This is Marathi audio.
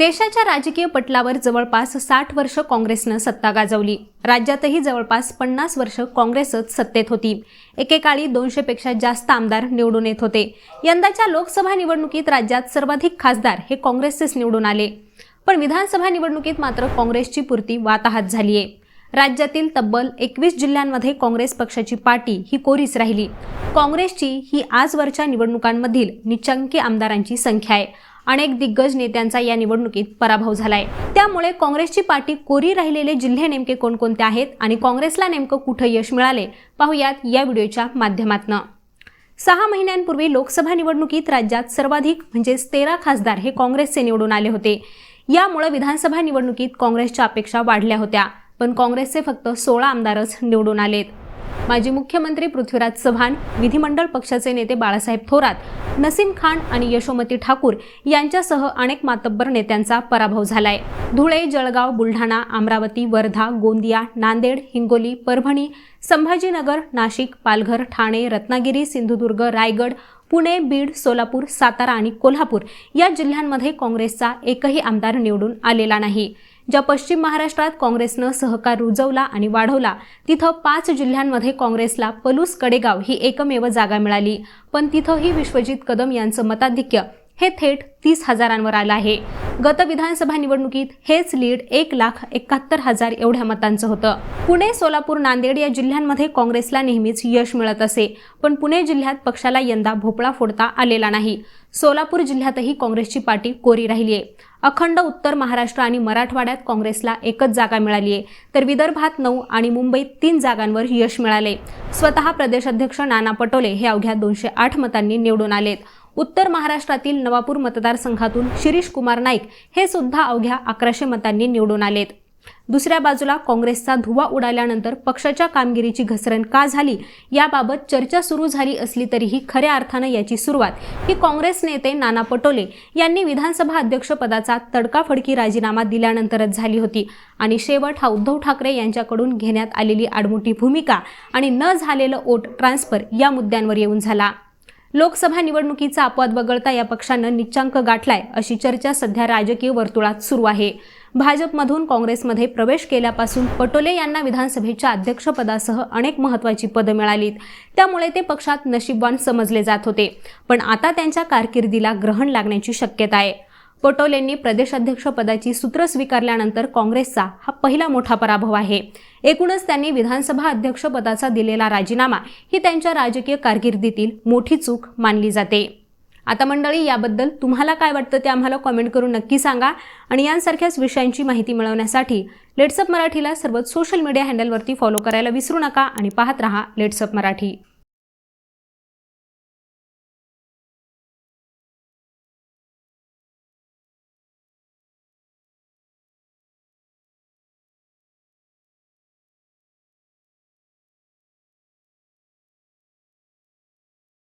देशाच्या राजकीय पटलावर जवळपास साठ वर्ष काँग्रेसनं सत्ता गाजवली. राज्यातही जवळपास पन्नास वर्ष काँग्रेसच सत्तेत होती. एकेकाळी दोनशेपेक्षा जास्त आमदार निवडून येत होते. यंदाच्या लोकसभा निवडणुकीत राज्यात सर्वाधिक खासदार हे काँग्रेसचेच निवडून आले. पण विधानसभा निवडणुकीत मात्र काँग्रेसची पुरती वाताहात झाली आहे राज्यातील तब्बल एकवीस जिल्ह्यांमध्ये काँग्रेस पक्षाची पार्टी ही कोरीच राहिली. काँग्रेसची ही आजवरच्या निवडणुकांमधील निचांकी आमदारांची संख्या आहे. अनेक दिग्गज नेत्यांचा या निवडणुकीत पराभव झालाय. त्यामुळे काँग्रेसची पार्टी कोरी राहिलेले जिल्हे नेमके कोणकोणते आहेत आणि काँग्रेसला नेमकं कुठं यश मिळाले पाहूयात या व्हिडिओच्या माध्यमातनं. सहा महिन्यांपूर्वी लोकसभा निवडणुकीत राज्यात सर्वाधिक म्हणजेच तेरा खासदार हे काँग्रेसचे निवडून आले होते. यामुळे विधानसभा निवडणुकीत काँग्रेसच्या अपेक्षा वाढल्या होत्या पण काँग्रेसचे फक्त सोळा आमदारच निवडून आलेत. माजी मुख्यमंत्री पृथ्वीराज चव्हाण विधिमंडळ पक्षाचे नेते बाळासाहेब थोरात नसीम खान आणि यशोमती ठाकूर यांच्यासह अनेक मातब्बर नेत्यांचा पराभव झालाय. धुळे जळगाव बुलढाणा अमरावती वर्धा गोंदिया नांदेड हिंगोली परभणी संभाजीनगर नाशिक पालघर ठाणे रत्नागिरी सिंधुदुर्ग रायगड पुणे बीड सोलापूर सातारा आणि कोल्हापूर या जिल्ह्यांमध्ये काँग्रेसचा एकही आमदार निवडून आलेला नाही. ज्या पश्चिम महाराष्ट्रात काँग्रेसनं सहकार रुजवला आणि वाढवला तिथं पाच जिल्ह्यांमध्ये काँग्रेसला पलूस कडेगाव ही एकमेव जागा मिळाली. पण तिथंही विश्वजित कदम यांचं मताधिक्य हे थेट तीस हजारांवर आलं आहे. गत विधानसभा निवडणुकीत हेच लीड एक लाख एकाहत्तर हजार एवढ्या मतांचं होतं. पुणे सोलापूर नांदेड या जिल्ह्यांमध्ये काँग्रेसला नेहमीच यश मिळत असे पण पुणे जिल्ह्यात पक्षाला यंदा भोपळा फोडता आलेला नाही. सोलापूर जिल्ह्यातही काँग्रेसची पाठी कोरी राहिली आहे अखंड उत्तर महाराष्ट्र आणि मराठवाड्यात काँग्रेसला एकच जागा मिळाली आहे तर विदर्भात नऊ आणि मुंबईत तीन जागांवर यश मिळाले. स्वतः प्रदेशाध्यक्ष नाना पटोले हे अवघ्या दोनशे आठ मतांनी निवडून आलेत. उत्तर महाराष्ट्रातील नवापूर मतदारसंघातून शिरीष कुमार नाईक हे सुद्धा अवघ्या अकराशे मतांनी निवडून आलेत. दुसऱ्या बाजूला काँग्रेसचा धुवा उडाल्यानंतर पक्षाच्या कामगिरीची घसरण का झाली याबाबत चर्चा सुरू झाली असली तरीही खऱ्या अर्थानं याची सुरुवात ही काँग्रेस नेते नाना पटोले यांनी विधानसभा अध्यक्षपदाचा तडकाफडकी राजीनामा दिल्यानंतरच झाली होती. आणि शेवट हा उद्धव ठाकरे यांच्याकडून घेण्यात आलेली आडमुठी भूमिका आणि न झालेलं ओट ट्रान्सफर या मुद्द्यांवर येऊन झाला. लोकसभा निवडणुकीचा अपवाद वगळता या पक्षानं निच्चांक गाठलाय अशी चर्चा सध्या राजकीय वर्तुळात सुरू आहे. भाजपमधून काँग्रेसमध्ये प्रवेश केल्यापासून पटोले यांना विधानसभेच्या अध्यक्षपदासह अनेक महत्त्वाची पदं मिळालीत. त्यामुळे ते पक्षात नशीबवान समजले जात होते. पण आता त्यांच्या कारकिर्दीला ग्रहण लागण्याची शक्यता आहे. पटोलेंनी प्रदेशाध्यक्षपदाची सूत्र स्वीकारल्यानंतर काँग्रेसचा हा पहिला मोठा पराभव आहे. एकूणच त्यांनी विधानसभा अध्यक्षपदाचा दिलेला राजीनामा ही त्यांच्या राजकीय कारकिर्दीतील मोठी चूक मानली जाते. आता मंडळी याबद्दल तुम्हाला काय वाटतं ते आम्हाला कॉमेंट करून नक्की सांगा आणि यांसारख्याच विषयांची माहिती मिळवण्यासाठी लेट्सअप मराठीला सर्वच सोशल मीडिया हँडलवरती फॉलो करायला विसरू नका आणि पाहत रहा लेट्सअप मराठी.